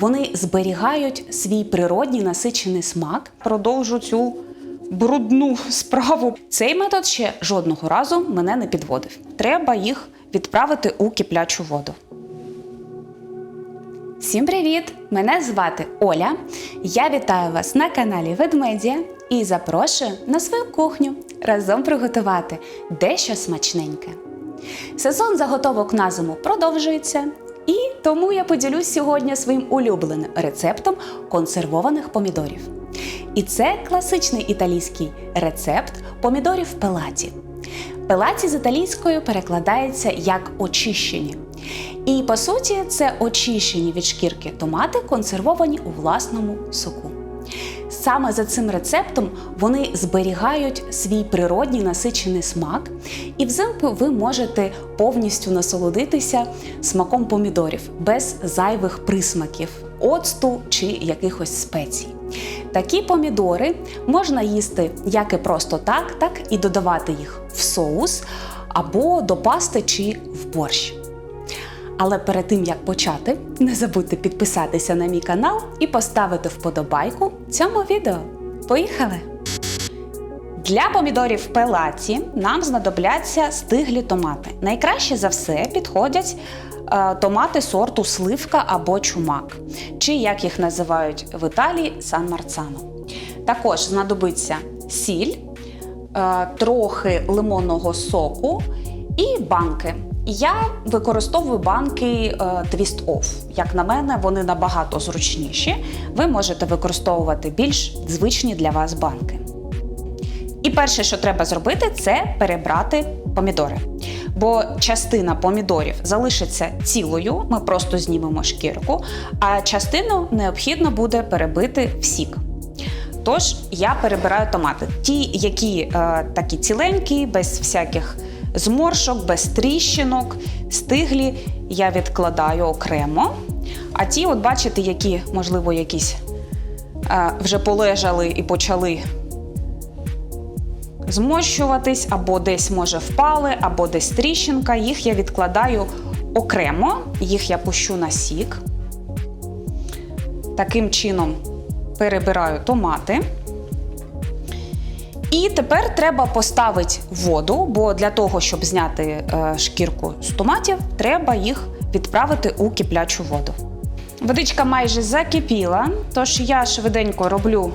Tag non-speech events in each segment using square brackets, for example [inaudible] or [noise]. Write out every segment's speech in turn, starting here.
вони зберігають свій природній насичений смак. Продовжу цю брудну справу. Цей метод ще жодного разу мене не підводив. Треба їх відправити у киплячу воду. Всім привіт! Мене звати Оля. Я вітаю вас на каналі Ведмедія і запрошую на свою кухню разом приготувати дещо смачненьке. Сезон заготовок на зиму продовжується, тому я поділюсь сьогодні своїм улюбленим рецептом консервованих помідорів. І це класичний італійський рецепт помідорів пелаті. Пелаті з італійською перекладається як очищені. І по суті, це очищені від шкірки томати, консервовані у власному соку. Саме за цим рецептом вони зберігають свій природній насичений смак, і взимку ви можете повністю насолодитися смаком помідорів без зайвих присмаків, оцту чи якихось спецій. Такі помідори можна їсти як і просто так, так і додавати їх в соус або до пасти чи в борщ. Але перед тим як почати, не забудьте підписатися на мій канал і поставити вподобайку цьому відео. Поїхали! Для помідорів пелаті нам знадобляться стиглі томати. Найкраще за все підходять е, томати сорту сливка або чумак, чи як їх називають в Італії Сан Марцано. Також знадобиться сіль, е, трохи лимонного соку і банки. Я використовую банки е, Twist Off. Як на мене, вони набагато зручніші. Ви можете використовувати більш звичні для вас банки. І перше, що треба зробити, це перебрати помідори. Бо частина помідорів залишиться цілою, ми просто знімемо шкірку, а частину необхідно буде перебити в сік. Тож я перебираю томати. Ті, які е, такі ціленькі, без всяких зморшок, без тріщинок, стиглі, я відкладаю окремо. А ті, от бачите, які, можливо, якісь е, вже полежали і почали змощуватись, або десь, може, впали, або десь тріщинка. Їх я відкладаю окремо, їх я пущу на сік. Таким чином перебираю томати. І тепер треба поставити воду, бо для того, щоб зняти е, шкірку з томатів, треба їх відправити у киплячу воду. Водичка майже закипіла, тож я швиденько роблю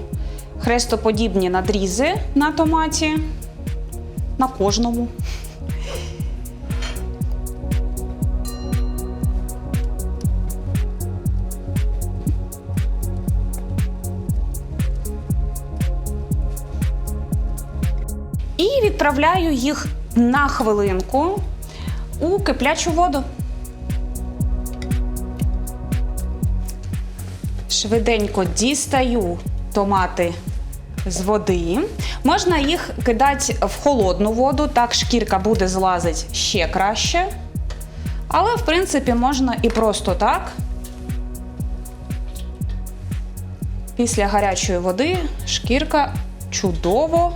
хрестоподібні надрізи на томаті, на кожному. Відправляю їх на хвилинку у киплячу воду. Швиденько дістаю томати з води. Можна їх кидати в холодну воду, так шкірка буде злазити ще краще. Але, в принципі, можна і просто так. Після гарячої води шкірка чудово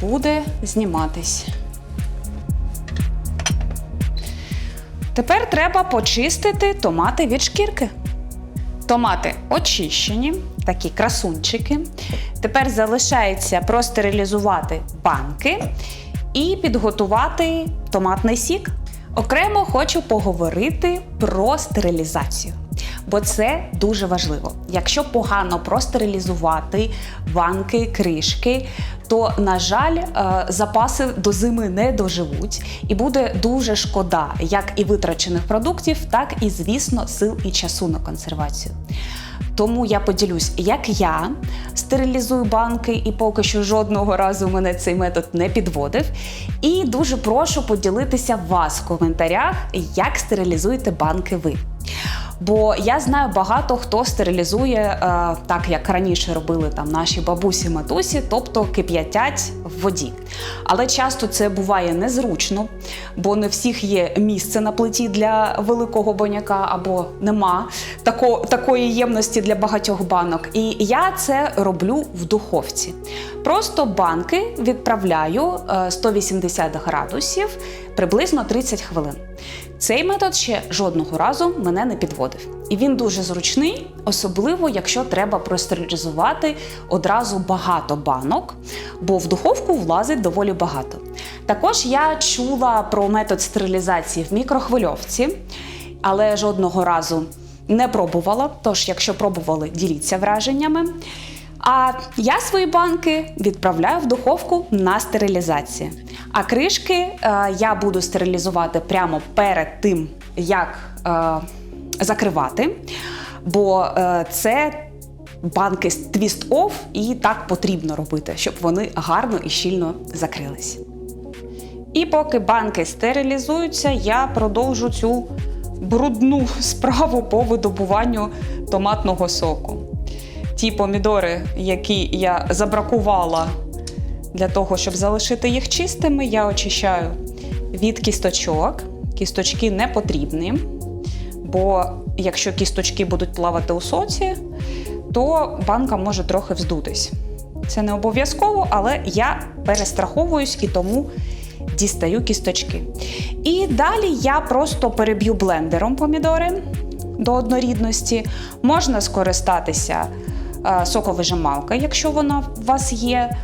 буде зніматись. Тепер треба почистити томати від шкірки. Томати очищені, такі красунчики. Тепер залишається простерилізувати банки і підготувати томатний сік. Окремо хочу поговорити про стерилізацію. Бо це дуже важливо. Якщо погано простерилізувати банки, кришки, то, на жаль, е, запаси до зими не доживуть, і буде дуже шкода як і витрачених продуктів, так і, звісно, сил і часу на консервацію. Тому я поділюсь, як я стерилізую банки, і поки що жодного разу мене цей метод не підводив. І дуже прошу поділитися вас в коментарях, як стерилізуєте банки ви. Бо я знаю багато хто стерилізує е, так, як раніше робили там наші бабусі матусі, тобто кип'ятять в воді. Але часто це буває незручно, бо не всіх є місце на плиті для великого боняка, або нема тако, такої ємності для багатьох банок. І я це роблю в духовці. Просто банки відправляю е, 180 градусів приблизно 30 хвилин. Цей метод ще жодного разу мене не підводив. І він дуже зручний, особливо якщо треба простерилізувати одразу багато банок, бо в духовку влазить доволі багато. Також я чула про метод стерилізації в мікрохвильовці, але жодного разу не пробувала. Тож, якщо пробували, діліться враженнями. А я свої банки відправляю в духовку на стерилізацію. А кришки е, я буду стерилізувати прямо перед тим, як е, закривати. Бо е, це банки з твіст оф, і так потрібно робити, щоб вони гарно і щільно закрились. І поки банки стерилізуються, я продовжу цю брудну [laughs] справу по видобуванню томатного соку. Ті помідори, які я забракувала для того, щоб залишити їх чистими, я очищаю від кісточок. Кісточки не потрібні, бо якщо кісточки будуть плавати у соці, то банка може трохи вздутись. Це не обов'язково, але я перестраховуюсь і тому дістаю кісточки. І далі я просто переб'ю блендером помідори до однорідності. Можна скористатися е, соковижималкою, якщо вона у вас є.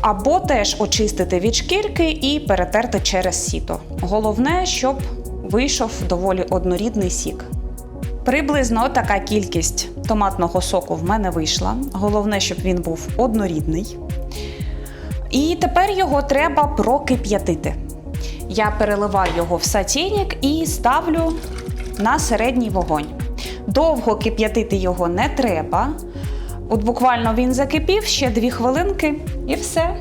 Або теж очистити від шкірки і перетерти через сіто. Головне, щоб вийшов доволі однорідний сік. Приблизно така кількість томатного соку в мене вийшла. Головне, щоб він був однорідний. І тепер його треба прокип'ятити. Я переливаю його в сатєнік і ставлю на середній вогонь. Довго кип'ятити його не треба. От буквально він закипів ще 2 хвилинки і все.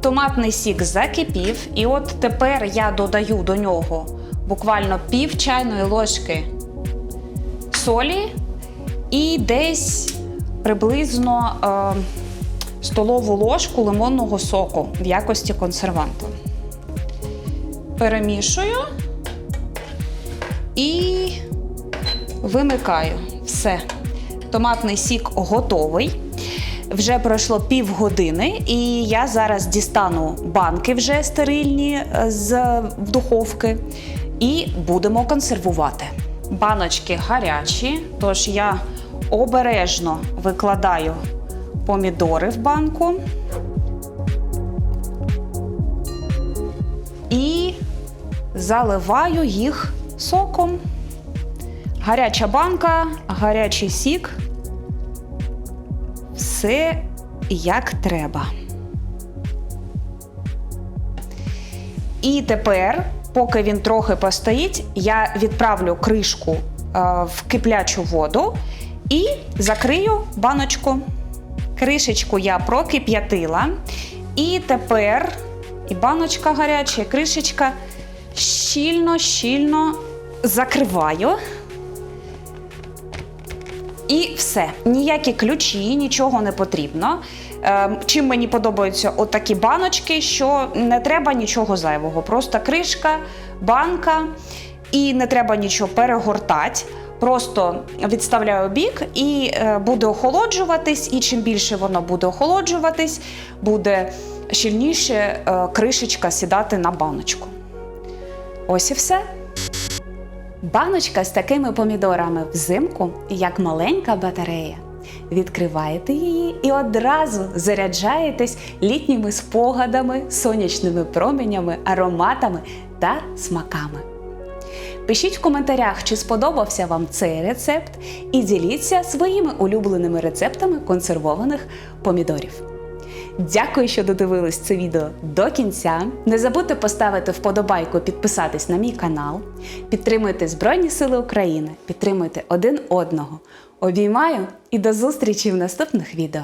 Томатний сік закипів, і от тепер я додаю до нього буквально пів чайної ложки солі і десь приблизно е, столову ложку лимонного соку в якості консерванту. Перемішую і вимикаю все. Томатний сік готовий. Вже пройшло півгодини, і я зараз дістану банки вже стерильні е, з духовки і будемо консервувати. Баночки гарячі, тож я обережно викладаю помідори в банку і заливаю їх соком. Гаряча банка, гарячий сік. Все як треба. І тепер, поки він трохи постоїть, я відправлю кришку е, в киплячу воду і закрию баночку. Кришечку я прокип'ятила. І тепер і баночка гаряча, і кришечка щільно-щільно закриваю. І все. Ніякі ключі, нічого не потрібно. Е, Чим мені подобаються отакі баночки, що не треба нічого зайвого. Просто кришка, банка, і не треба нічого перегортати. Просто відставляю бік і е, буде охолоджуватись. І чим більше воно буде охолоджуватись, буде щільніше е, кришечка сідати на баночку. Ось і все. Баночка з такими помідорами взимку, як маленька батарея. Відкриваєте її і одразу заряджаєтесь літніми спогадами, сонячними променями, ароматами та смаками. Пишіть в коментарях, чи сподобався вам цей рецепт, і діліться своїми улюбленими рецептами консервованих помідорів. Дякую, що додивились це відео до кінця. Не забудьте поставити вподобайку, підписатись на мій канал. Підтримуйте Збройні Сили України, підтримуйте один одного. Обіймаю і до зустрічі в наступних відео.